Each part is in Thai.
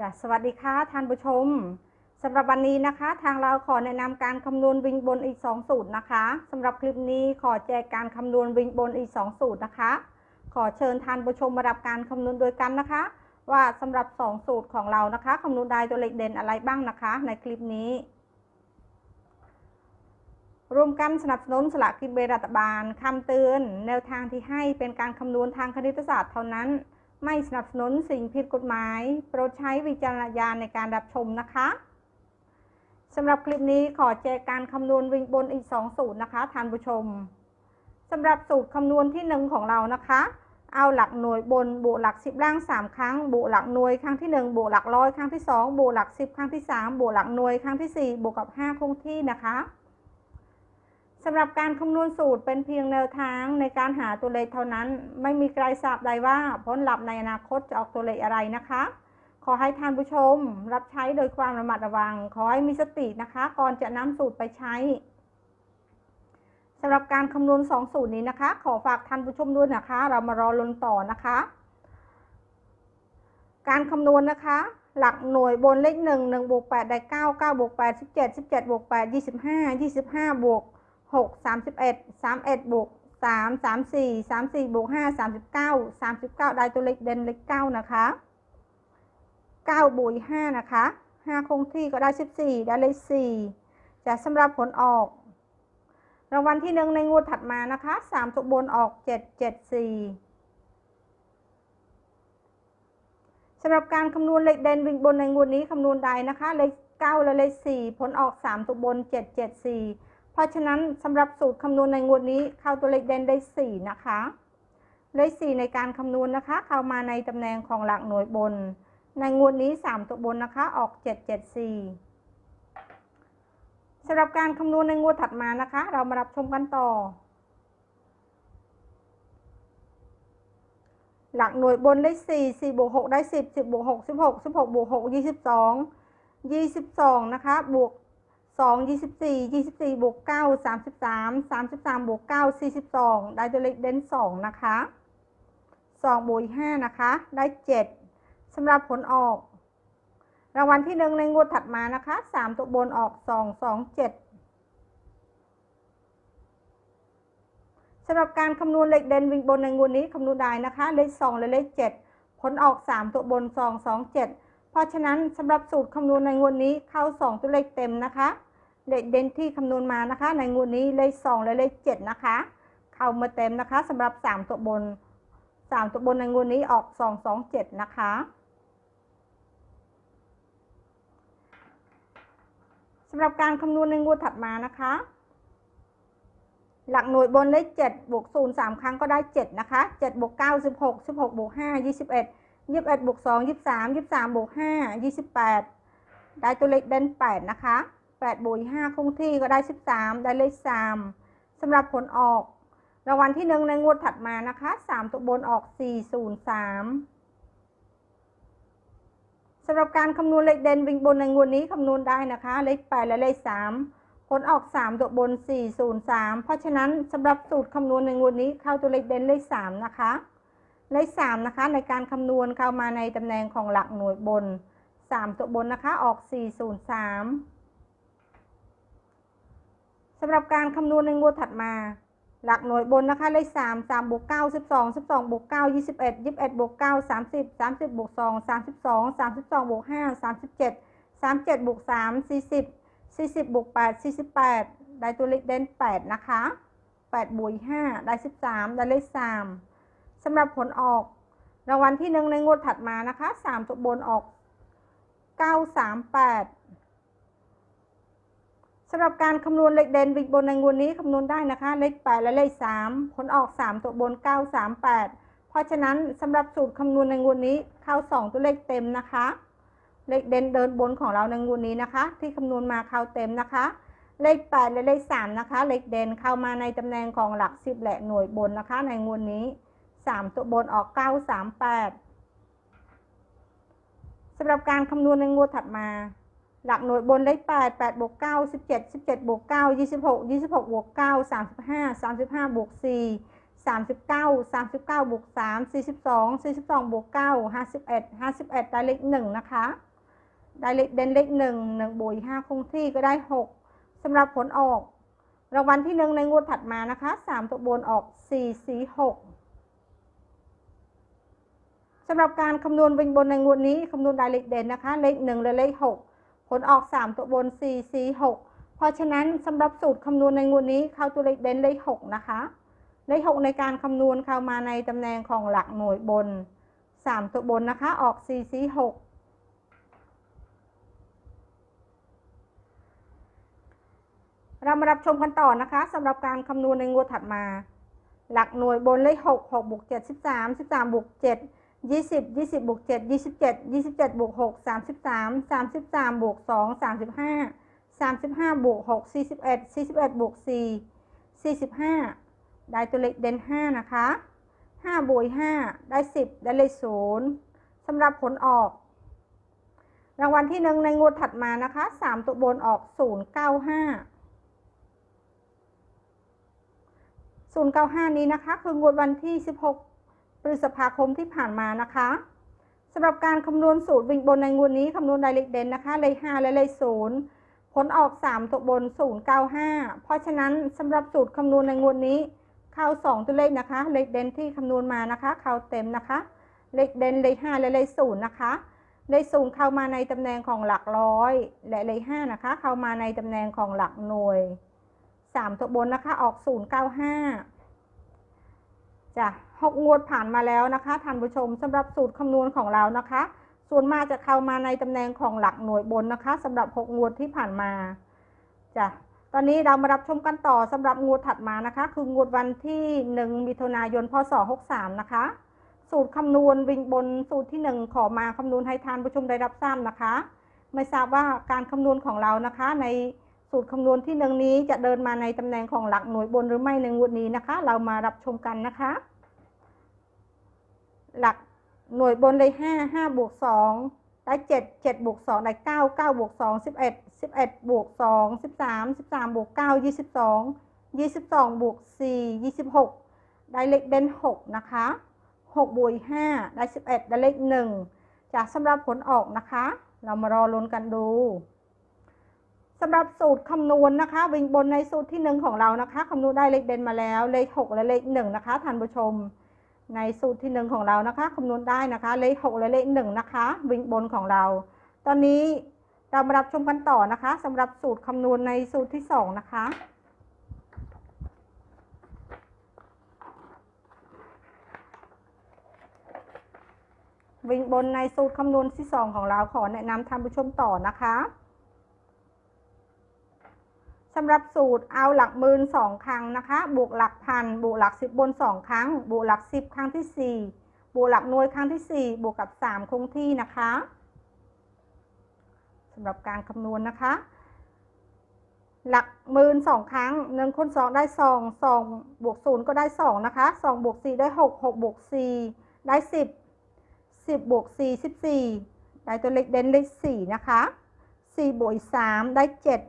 จ้ะสวัสดีค่ะท่านผู้ชมสำหรับวันนี้นะคะ ทางเราขอแนะนำการคำนวณวิงบนอีก 2 สูตรนะคะสำหรับคลิปนี้ขอแจกการคำนวณวิงบนอีก 2 สูตรนะคะ ขอเชิญท่านผู้ชมมารับการคำนวณโดยกันนะคะ ว่าสำหรับ 2 สูตรของเรานะคะคำนวณได้ตัวเลขเด่นอะไรบ้างนะคะ ในคลิปนี้รวมกันสนับสนุนสละกินเบรัฐบาลคำเตือน แนวทางที่ให้เป็นการคำนวณทางคณิตศาสตร์เท่านั้น ไม่สนับสนุนสิ่งผิดกฎหมาย โปรดใช้วิจารณญาณในการรับชมนะคะสำหรับคลิปนี้ขอแจกการคำนวณวิ่งบนอีก 2 สูตรนะคะท่านผู้ชมสำหรับสูตรคำนวณที่ 1 ของเรานะคะ เอาหลักหน่วยบนบวกหลัก 10ล่าง 3 ครั้ง บวกหลักหน่วยครั้งที่ 1 บวกหลักร้อยครั้งที่ 2 บวกหลัก 10 ครั้งที่ 3 บวกหลักหน่วยครั้งที่ 4 บวกกับ 5 คงที่นะคะ สำหรับการคำนวณสูตรเป็นเพียงแนวทางในการหาตัวเลขเท่านั้น ไม่มีใครทราบใดว่าผลลัพธ์ในอนาคตจะออกตัวเลขอะไรนะคะ ขอให้ท่านผู้ชมรับใช้โดยความระมัดระวัง ขอให้มีสตินะคะ ก่อนจะนำสูตรไปใช้สำหรับการคำนวณ2สูตรนี้นะคะ ขอฝากท่านผู้ชมด้วยนะคะ เรามารอลุ้นต่อนะคะ การคำนวณนะคะ หลักหน่วยบนเลข1 1บวก8ได้ 9 9บวก8 17 17บวก8 25 25บวก 6 31 31บวก3 34 34บวก5 39 39ได้ตัวเลขเด่นเลข9นะคะ9บวก5นะคะ5คงที่ก็ได้14ได้เลข4จะสำหรับผลออก รางวัลที่หนึ่งในงวดถัดมานะคะ3ตัวบนออก7 7 4สำหรับการคำนวณเลขเด่นวิ่งบนในงวดนี้คำนวณใดนะคะเลข9และเลข4ผลออก3ตัวบน7 7 4เพราะฉะนั้นสำหรับสูตรคำนวณในงวดนี้เข้าตัวเลขเด่นได้ 4 นะคะ เลข 4 ในการคำนวณนะคะ เข้ามาในตำแหน่งของหลักหน่วยบน ในงวดนี้ 3 ตัวบนนะคะออก 7 7 4สำหรับการคำนวณในงวดถัดมานะคะ เรามารับชมกันต่อ หลักหน่วยบนได้ 4 4บวก6ได้ 10 10บวก6 16 16บวก6 22 22 นะคะ บวก 2 24 24บวก9 33 33บวก9 42ได้ตัวเลขเด่น2นะคะ2บวก5นะคะ ได้7สำหรับผลออก รางวัลที่1ในงวดถัดมานะคะ3ตัวบนออก2 2 7สำหรับการคำนวณเลขเด่นวิ่งบนในงวดนี้คำนวณได้นะคะ เลข2และเลข7ผลออก3ตัวบน2 2 7เพราะฉะนั้นสำหรับสูตรคำนวณในงวดนี้เข้า2ตัวเลขเต็มนะคะ เลขเด่นที่คำนวณมานะคะ ในงวดนี้เลขสองและเลขเจ็ดนะคะ เข้ามาเต็มนะคะสำหรับสามตัวบนสามตัวบนในงวดนี้ออกสองสองเจ็ดนะคะสำหรับการคำนวณในงวดถัดมานะคะ หลักหน่วยบนเลขเจ็ดบวกศูนย์สามครั้งก็ได้เจ็ดนะคะเจ็ดบวกเก้าสิบหกสิบหกบวกห้ายี่สิบเอ็ดยี่สิบเอ็ดบวกสองยี่สิบสามยี่สิบสามบวกห้ายี่สิบแปดได้ตัวเลขเด่นแปดนะคะ 8บวก5คงที่ก็ได้ 13 ได้เลข3สำหรับผลออกรางวัลที่1ในงวดถัดมานะคะ 3 ตัวบนออก 403สำหรับการคำนวณเลขเด่นวิ่งบนในงวดนี้คำนวณได้นะคะ เลข8และเลข3ผลออก 3 ตัวบน 403 เพราะฉะนั้นสำหรับสูตรคำนวณในงวดนี้เข้าตัวเลขเด่นเลข3นะคะ เลข3นะคะในการคำนวณเข้ามาในตำแหน่งของหลักหน่วยบน 3 ตัวบนนะคะออก 403สำหรับการคำนวณในงวดถัดมา หลักหน่วยบนนะคะเลข3 3บวก9 12 12บวก9 21 21บวก9 30 30บวก2 32 32บวก5 37 37บวก3 40 40บวก8 48 ได้ตัวเลขเด่น8 นะคะ 8บวก5ได้ 13 ได้เลข3สำหรับผลออก รางวัลที่ 1 ในงวดถัดมานะคะ 3 ตัวบนออก 938 สำหรับการคำนวณเลขเด่นวิกบนในงวดนี้คำนวณได้นะคะ เลข 8 และเลข 3 ผลออก 3 ตัวบน 938 เพราะฉะนั้นสำหรับสูตรคำนวณในงวดนี้เข้า 2 ตัวเลขเต็มนะคะ เลขเด่นเดินบนของเราในงวดนี้นะคะ ที่คำนวณมาเข้าเต็มนะคะ เลข 8 และเลข 3 นะคะ เลขเด่นเข้ามาในตำแหน่งของหลัก 10 และหน่วยบนนะคะ ในงวดนี้ 3 ตัวบนออก 938สำหรับการคำนวณในงวดถัดมา หลักหน่วยบนเลข8 8บวก9 17 17บเจ็ดสิบเจ็ดบวก9 26 26บหกยี่สิบหกบวก9 35 35บห้าสามสิบห้าบวก4สามสิบเก้าสามสิบเก้าบวกสามสี่สิบสองสี่สิบสองบวกเก้าห้าสิบเอ็ดห้าสิบเอ็ดได้เลขหนึ่งนะคะได้เลขเด่นเลขหนึ่งหนึ่งบวกห้าคงที่ก็ได้หกสำหรับผลออกรางวัลที่หนึ่งในงวดถัดมานะคะสามตัวบนออกสี่สี่หกสำหรับการคำนวณวิ่งบนในงวดนี้คำนวณได้เลขเด่นนะคะ เลขหนึ่งและเลขหก ลออกสามตัวบนสี่สี่หกเพราะฉะนั้นสำหรับสูตรคำนวณในงวดนี้เข้าตัวเลขเด่นเลขหกนะคะ เลขหกในการคำนวณเข้ามาในตำแหน่งของหลักหน่วยบนสามตัวบนนะคะ ออกสี่สี่หกเรามารับชมกันต่อนะคะสำหรับการคำนวณในงวดถัดมา หลักหน่วยบนเลขหกหกบวกเจ็ดสิบวกเจ็ด ยี่สิบยี่สิบบวกเจ็ดยี่สิบเจ็ดยี่สิบเจ็ดบวกหกสามสิบสามสามสิบสามบวกสองสามสิบห้าสามสิบห้าบวกหกสี่สิบเอ็ดสี่สิบเอ็ดบวกสี่สี่สิบห้าได้ตัวเลขเด่นห้านะคะห้าบวกห้าได้สิบได้เลขศูนย์สำหรับผลออก รางวัลที่หนึ่งในงวดถัดมานะคะสามตัวบนออกศูนย์เก้าห้า095 นี้นะคะ คืองวดวันที่ 16 พฤษภาคมที่ผ่านมานะคะสำหรับการคำนวณสูตรวิ่งบนในงวดนี้คำนวณรายเลขเด่นนะคะเลข5และเลข0ผลออก 3 ตัวบน 095 เพราะฉะนั้นสำหรับสูตรคำนวณในงวดนี้ เข้า 2 ตัวเลขนะคะ เลขเด่นที่คำนวณมานะคะ เข้าเต็มนะคะ เลขเด่นเลข5และเลข0นะคะเลข0เข้ามาในตำแหน่งของหลักร้อย และเลข5นะคะ เข้ามาในตำแหน่งของหลักหน่วยสามตัวบนนะคะออก 095จ้ะ หกงวดผ่านมาแล้วนะคะท่านผู้ชมสำหรับสูตรคำนวณของเรานะคะ ส่วนมากจะเข้ามาในตำแหน่งของหลักหน่วยบนนะคะสำหรับหกงวดที่ผ่านมาจ้ะตอนนี้เรามารับชมกันต่อสำหรับงวดถัดมานะคะ คืองวดวันที่ 1 มิถุนายน พศ 63 นะคะ สูตรคำนวณวิ่งบนสูตรที่ 1 ขอมาคำนวณให้ท่านผู้ชมได้รับทราบนะคะ ไม่ทราบว่าการคำนวณของเรานะคะ ในสูตรคำนวณที่หนึ่งนี้จะเดินมาในตำแหน่งของหลักหน่วยบนหรือไม่ในงวดนี้นะคะ เรามารับชมกันนะคะ หลักหน่วยบนเลยห้าห้าบวกสองได้เจ็ดเจ็ดบวกสองได้เก้าเก้าบวกสองสิบเอ็ดสิบเอ็ดบวกสองสิบสามสิบสามบวกเก้ายี่สิบสองยี่สิบสองบวกสี่ยี่สิบหกได้เลขเด่นหกนะคะหกบวกห้าได้สิบเอ็ดได้เลขหนึ่งจากสำหรับผลออกนะคะ เรามารอลุ้นกันดูสำหรับสูตรคำนวณนะคะ วิ่งบนในสูตรที่หนึ่งของเรานะคะคำนวณได้เลขเด่นมาแล้วเลขหกและเลขหนึ่งนะคะท่านผู้ชม ในสูตรที่หนึ่งของเรานะคะคำนวณได้นะคะ เลขหกและเลขหนึ่งนะคะ วิ่งบนของเรา ตอนนี้เรามารับชมกันต่อนะคะสำหรับสูตรคำนวณในสูตรที่สองนะคะวิ่งบนในสูตรคำนวณที่สองของเราขอแนะนำท่านผู้ชมต่อนะคะ สำหรับสูตรเอาหลักหมื่นสองครั้งนะคะ บวกหลักพัน บวกหลักสิบบนสองครั้ง บวกหลักสิบครั้งที่สี่บวกหลักหน่วยครั้งที่สี่บวกกับสามคงที่นะคะสำหรับการคำนวณนะคะ หลักหมื่นสองครั้งหนึ่งคูณสองได้สองสองบวกศูนย์ก็ได้สองนะคะสองบวกสี่ได้หกหกบวกสี่ได้สิบสิบบวกสี่สิบสี่ได้ตัวเลขเด่นเลขสี่นะคะสี่บวกอีกสามได้เจ็ด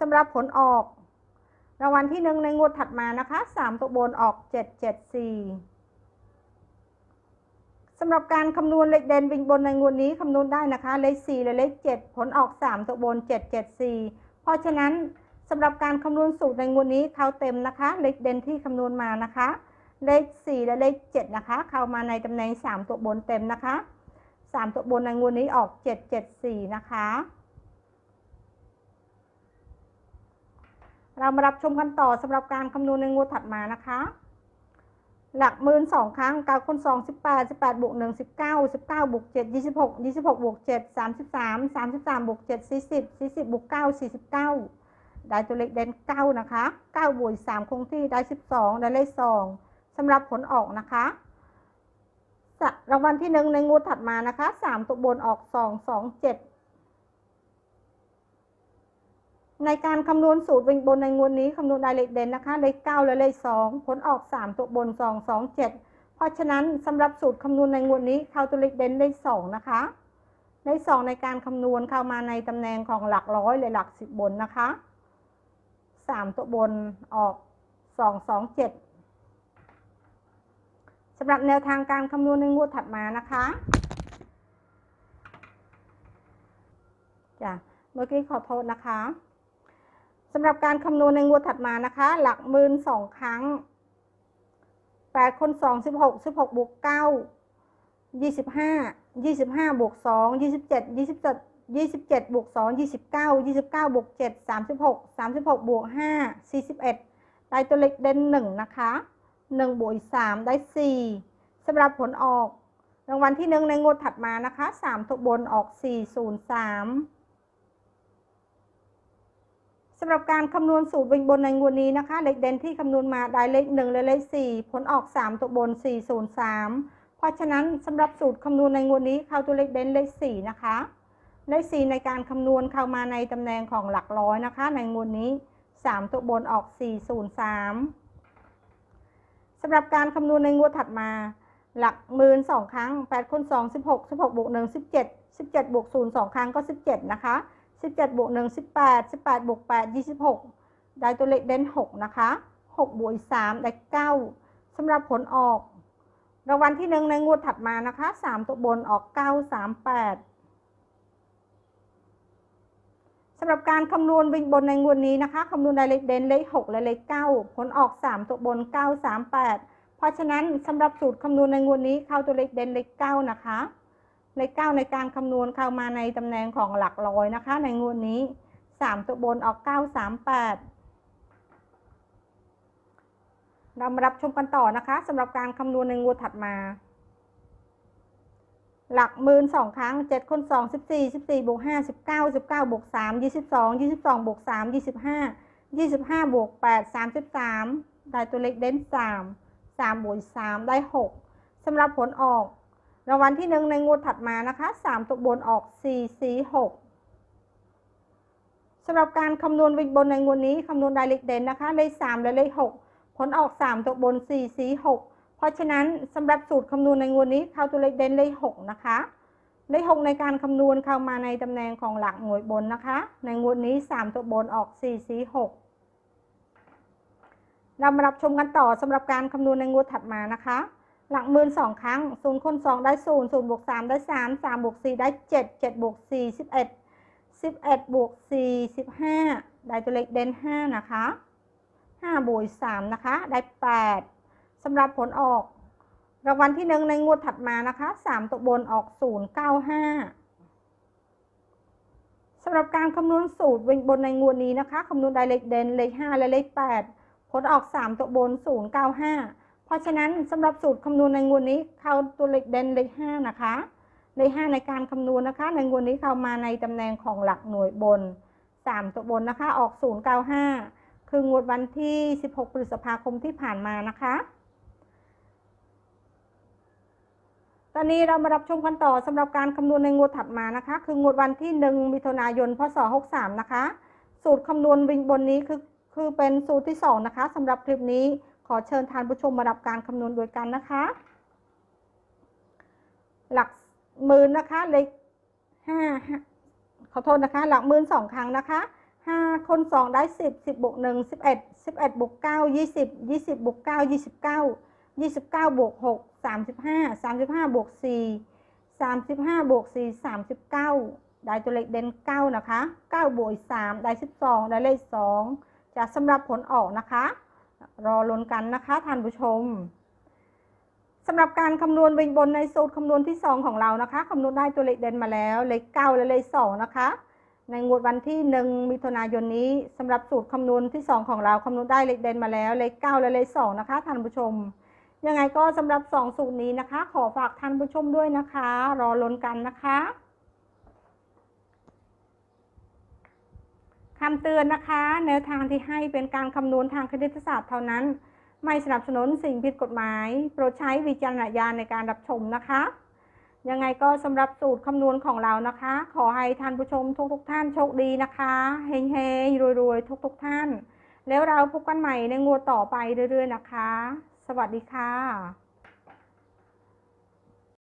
สำหรับผลออก รางวัลที่หนึ่งในงวดถัดมานะคะสามตัวบนออกเจ็ดเจ็ดสี่สำหรับการคำนวณเลขเด่นวิ่งบนในงวดนี้คำนวณได้นะคะเลขสี่และเลขเจ็ดผลออกสามตัวบนเจ็ดเจ็ดสี่เพราะฉะนั้นสำหรับการคำนวณสูตรในงวดนี้เข้าเต็มนะคะ เลขเด่นที่คำนวณมานะคะ เลขสี่และเลขเจ็ดนะคะ เข้ามาในตำแหน่งสามตัวบนเต็มนะคะสามตัวบนในงวดนี้ออกเจ็ดเจ็ดสี่นะคะ เรามารับชมกันต่อสำหรับการคำนวณในงวดถัดมานะคะ หลักหมื่นสองครั้งเก้าคูณสองสิบแปดสิบแปดบวกหนึ่งสิบเก้าสิบเก้าบวกเจ็ดยี่สิบหกยี่สิบหกบวกเจ็ดสามสิบสามสามสิบสามบวกเจ็ดสี่สิบสี่สิบบวกเก้าสี่สิบเก้าได้ตัวเลขเด่นเก้านะคะเก้าบวกสามคงที่ได้สิบสองได้เลขสองสำหรับผลออกนะคะรางวัลที่หนึ่งในงวดถัดมานะคะสามตัวบนออกสองสองเจ็ด ในการคำนวณสูตรวิงบนในงวดนี้คำนวณได้เลขเด่นนะคะเลข9และเลข2ผลออก 3 ตัวบน 2 2 7 เพราะฉะนั้นสำหรับสูตรคำนวณในงวดนี้เข้าตัวเลขเด่นเลข2นะคะเลข2ในการคำนวณเข้ามาในตำแหน่งของหลักร้อยและหลักสิบบนนะคะ 3 ตัวบนออก 2 2 7สำหรับแนวทางการคำนวณในงวดถัดมานะคะจ้ะเมื่อกี้ขอโทษนะคะำหรับการคำนวณในงวดถัดมานะคะ หลักหมื่นสองครั้งแปดคนสองสิบหกสิบหกบวกเก้ายี่สิบห้ายี่สิบห้าบวกสองยี่สิบเจ็ดยี่สิบเจ็ดยี่สิบเจ็ดบวกสองยี่สิบเก้ายี่สิบเก้าบวกเจ็ดสามสิบหกสามสิบหกบวกห้าสี่สิบเอ็ดได้ตัวเล็กเด่นหนึ่งนะคะหนึ่งบวกสามได้สี่สำหรับผลออกรางวัลที่หนึ่งในงวดถัดมานะคะสามตัวบนออกสี่ศูนย์สาม สำหรับการคำนวณสูตรวิ่งบนในงวดนี้นะคะ เลขเด่นที่คำนวณมาได้เลขหนึ่งและเลขสี่ผลออกสามตัวบนสี่ศูนย์สามเพราะฉะนั้นสำหรับสูตรคำนวณในงวดนี้เข้าตัวเลขเด่นเลขสี่นะคะ เลขสี่ในการคำนวณเข้ามาในตำแหน่งของหลักร้อยนะคะ ในงวดนี้สามตัวบนออกสี่ศูนย์สามสำหรับการคำนวณในงวดถัดมา หลักหมื่นสองครั้งแปดคูณสองสิบหกสิบหกบวกหนึ่งสิบเจ็ดสิบเจ็ดบวกศูนย์สองครั้งก็สิบเจ็ดนะคะ สิบเจ็ดบวกหนึ่งสิบแปดสิบแปดบวกแปดยี่สิบหกได้ตัวเลขเด่นหกนะคะหกบวกสามได้เก้าสำหรับผลออกรางวัลที่หนึ่งในงวดถัดมานะคะสามตัวบนออกเก้าสามแปดสำหรับการคำนวณวิ่งบนในงวดนี้นะคะคำนวณได้เลขเด่นเลขหกและเลขเก้าผลออกสามตัวบนเก้าสามแปดเพราะฉะนั้นสำหรับสูตรคำนวณในงวดนี้เข้าตัวเลขเด่นเลขเก้านะคะ เลขเก้าในการคำนวณเข้ามาในตำแหน่งของหลักร้อยนะคะ ในงวดนี้สามตัวบนออกเก้าสามแปดเรามารับชมกันต่อนะคะสำหรับการคำนวณในงวดถัดมา หลักหมื่นสองครั้งเจ็ดคนสองสิบสี่สิบสี่บวกห้าสิบเก้าสิบเก้าบวกสามยี่สิบสองยี่สิบสองบวกสามยี่สิบห้ายี่สิบห้าบวกแปดสามสิบสามได้ตัวเลขเด่นสามสามบวกสามได้หกสำหรับผลออก รางวัลที่หนึ่งในงวดถัดมานะคะสามตัวบนออกสี่สี่หกสำหรับการคำนวณวิ่งบนในงวดนี้คำนวณได้เลขเด่นนะคะ เลขสามและเลขหกผลออกสามตัวบนสี่สี่หกเพราะฉะนั้นสำหรับสูตรคำนวณในงวดนี้เข้าตัวเลขเด่นเลขหกนะคะเลขหกในการคำนวณเข้ามาในตำแหน่งของหลักหน่วยบนนะคะ ในงวดนี้สามตัวบนออกสี่สี่หกเรามารับชมกันต่อสำหรับการคำนวณในงวดถัดมานะคะ หลักหมื่นสองครั้งศูนย์คูณสองได้ศูนย์ศูนย์บวกสามได้สามสามบวกสี่ได้เจ็ดเจ็ดบวกสี่สิบเอ็ดสิบเอ็ดบวกสี่สิบห้าได้ตัวเลขเด่นห้านะคะห้าบวกสามนะคะ ได้แปดสำหรับผลออก รางวัลที่หนึ่งในงวดถัดมานะคะสามตัวบนออกศูนย์เก้าห้าสำหรับการคำนวณสูตรบนในงวดนี้นะคะคำนวณได้เลขเด่นเลขห้าและเลขแปดผลออก3ตัวบน095เก้าห้า พราะฉะนั้นสำหรับสูตรคำนวณในงวดนี้เข้าตัวเลขเด่นเลข5นะคะเลข5ในการคำนวณนะคะ ในงวดนี้เข้ามาในตำแหน่งของหลักหน่วยบน3ตัวบนนะคะ ออก095คืองวดวันที่ 16 พฤษภาคมที่ผ่านมานะคะ ตอนนี้เรามารับชมกันต่อสำหรับการคำนวณในงวดถัดมานะคะ คืองวดวันที่ 1 มิถุนายน พศ 63 นะคะ สูตรคำนวณวิงบนนี้คือคือเป็นสูตรที่ 2 นะคะสำหรับคลิปนี้ ขอเชิญทานผู้ชมมารับการคำนวณโดยกันนะคะ หลักหมื่นนะคะเลขห้าขอโทษนะคะ หลักหมื่นสองครั้งนะคะห้าคนสองได้สิบสิบบวกหนึ่งสิบเอ็ดสิบเอ็ดบวกเก้ายี่สิบยี่สิบบวกเก้ายี่สิบเก้ายี่สิบเก้าบวกหกสามสิบห้าสามสิบห้าบวกสี่สามสิบห้าบวกสี่สามสิบเก้าได้ตัวเลขเด่นเก้านะคะเก้าบวกสามได้สิบสองได้เลขสองจะสำหรับผลออกนะคะ รอลุ้นกันนะคะท่านผู้ชมสำหรับการคำนวณวิงบนในสูตรคำนวณที่ 2 ของเรานะคะคำนวณได้ตัวเลขเด่นมาแล้ว เลข9และเลข2นะคะ ในงวดวันที่ 1มิถุนายนนี้สำหรับสูตรคำนวณที่ 2 ของเราคำนวณได้เลขเด่นมาแล้ว เลข9และเลข2นะคะท่านผู้ชมยังไงก็สำหรับ 2 สูตรนี้นะคะ ขอฝากท่านผู้ชมด้วยนะคะ รอลุ้นกันนะคะ คำเตือนนะคะ แนวทางที่ให้เป็นการคำนวณทางคณิตศาสตร์เท่านั้น ไม่สนับสนุนสิ่งผิดกฎหมาย โปรดใช้วิจารณญาณในการรับชมนะคะ ยังไงก็สำหรับสูตรคำนวณของเรานะคะ ขอให้ท่านผู้ชมทุกๆทท่านโชคดีนะคะเฮงๆรวยๆ ทุกๆทท่าน แล้วเราพบกันใหม่ในงวดต่อไปเรื่อยๆนะคะ สวัสดีค่ะ